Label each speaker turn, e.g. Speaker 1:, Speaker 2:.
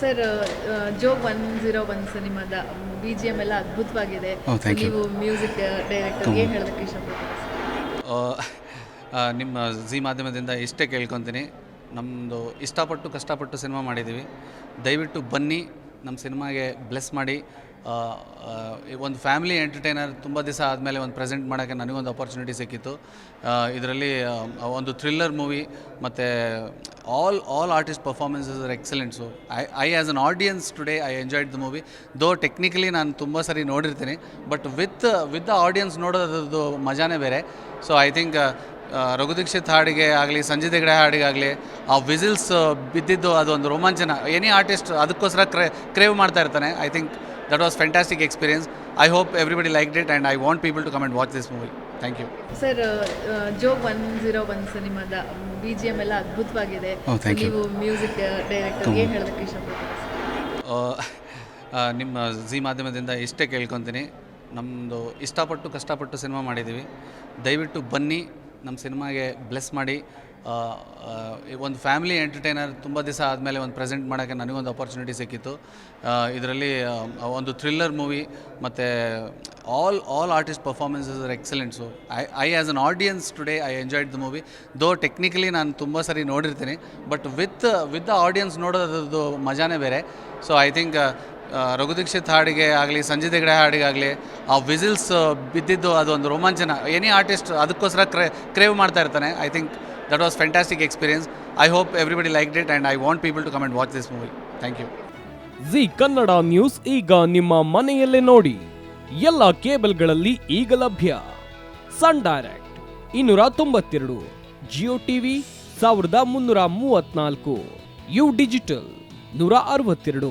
Speaker 1: Sir Jog one zero one ಸಿನಿಮಾದ B G M ಎಲ್ಲ ಅದ್ಭುತವಾಗಿದೆ.
Speaker 2: Oh.
Speaker 1: ನೀವು ಮ್ಯೂಸಿಕ್ ಡೈರೆಕ್ಟರ್ ಏನು ಹೇಳೋದಕ್ಕೆ ಇಷ್ಟಪಡ್ತೀರಾ
Speaker 2: ಆ, ನಿಮ್ಮ ಜಿ ಮಾಧ್ಯಮದಿಂದ ಇಷ್ಟೇ ಕೇಳ್ಕೊತೀನಿ. ನಮ್ಮದು ಇಷ್ಟಪಟ್ಟು ಕಷ್ಟಪಟ್ಟು ಸಿನಿಮಾ ಮಾಡಿದ್ದೀವಿ ದಯವಿಟ್ಟು ಬನ್ನಿ ನಮ್ಮ ಸಿನಿಮಾಗೆ ಬ್ಲೆಸ್ ಮಾಡಿ. ಒಂದು ಫ್ಯಾಮಿಲಿ ಎಂಟರ್ಟೈನರ್ ತುಂಬ ದಿವಸ ಆದಮೇಲೆ ಒಂದು ಪ್ರೆಸೆಂಟ್ ಮಾಡೋಕ್ಕೆ ನನಗೊಂದು ಅಪರ್ಚುನಿಟಿ ಸಿಕ್ಕಿತ್ತು. ಇದರಲ್ಲಿ ಒಂದು ಥ್ರಿಲ್ಲರ್ ಮೂವಿ ಮತ್ತು all all artist performances are excellents I I as an audience today I enjoyed the movie though technically ನಾನು ತುಂಬ ಸರಿ ನೋಡಿರ್ತೀನಿ but with with the audience ನೋಡೋದ್ರದ್ದು ಮಜಾನೇ ಬೇರೆ. So I think Raghu Dixit ಹಾಡಿಗೆ ಆಗಲಿ ಸಂಜಯ್ ದೇಗಡೆ ಹಾಡಿಗೆ ಆಗಲಿ, ಆ ವಿಸಿಲ್ಸ್ ಬಿದ್ದಿದ್ದು ಅದು ಒಂದು ರೋಮಾಂಚನ. ಎನಿ ಆರ್ಟಿಸ್ಟ್ ಅದಕ್ಕೋಸ್ಕರ ಕ್ರೇ ಕ್ರೇವ್ ಮಾಡ್ತಾ ಇರ್ತಾನೆ. I think that was fantastic experience I hope everybody like it and I want people to come and watch this movie thank you
Speaker 1: sir Jog one zero one ಸಿನಿಮಾದ B G M ಎಲ್ಲ ಅದ್ಭುತವಾಗಿದೆ.
Speaker 2: Oh,
Speaker 1: ನೀವು music director ಏನು ಹೇಳೋದಕ್ಕೆ ಇಷ್ಟಪಡ್ತೀರಾ
Speaker 2: ನಿಮ್ಮ G ಮಾಧ್ಯಮದಿಂದ ಇಷ್ಟೇ ಕೇಳ್ಕೊತೀನಿ. ನಮ್ಮದು ಇಷ್ಟಪಟ್ಟು ಕಷ್ಟಪಟ್ಟು ಸಿನಿಮಾ ಮಾಡಿದ್ದೀವಿ. ದಯವಿಟ್ಟು ಬನ್ನಿ. ನಮ್ಮ ಸಿನಿಮಾಗೆ ಬ್ಲೆಸ್ ಮಾಡಿ ಒಂದು ಫ್ಯಾಮಿಲಿ ಎಂಟರ್ಟೈನರ್ ತುಂಬ ದಿವಸ ಆದಮೇಲೆ ಒಂದು ಪ್ರೆಸೆಂಟ್ ಮಾಡೋಕ್ಕೆ ನನಗೊಂದು ಅಪರ್ಚುನಿಟಿ ಸಿಕ್ಕಿತ್ತು. ಇದರಲ್ಲಿ ಒಂದು ಥ್ರಿಲ್ಲರ್ ಮೂವಿ ಮತ್ತು all all artist performances are excellents I I as an audience today I enjoyed the movie though technically ನಾನು ತುಂಬ ಸರಿ ನೋಡಿರ್ತೀನಿ but with with the audience ನೋಡೋದ್ರದ್ದು ಮಜಾನೇ ಬೇರೆ. So I think Raghu Dixit ಹಾಡಿಗೆ ಆಗಲಿ ಸಂಜಯ್ ಹಾಡಿಗೆ ಆಗಲಿ, ಆ ವಿಸಿಲ್ಸ್ ಬಿದ್ದಿದ್ದು ಅದು ಒಂದು ರೋಮಾಂಚನ. ಎನಿ ಆರ್ಟಿಸ್ಟ್ ಅದಕ್ಕೋಸ್ಕರ ಕ್ರೇ ಕ್ರೇವ್ ಮಾಡ್ತಾ ಇರ್ತಾನೆ. I think that was fantastic experience I hope everybody like it and I want people to come and watch this movie thank you
Speaker 3: Zee Kannada news ಈಗ ನಿಮ್ಮ ಮನೆಯಲ್ಲೇ ನೋಡಿ. ಎಲ್ಲ ಕೇಬಲ್ಗಳಲ್ಲಿ ಈಗ ಲಭ್ಯ. ಸನ್ ಡೈರೆಕ್ಟ್ ಇನ್ನೂರ ತೊಂಬತ್ತೆರಡು ಜಿಯೋ ಟಿವಿ ಸಾವಿರದ ಮುನ್ನೂರ ಮೂವತ್ನಾಲ್ಕು ಯು ಡಿಜಿಟಲ್ ನೂರ ಅರವತ್ತೆರಡು.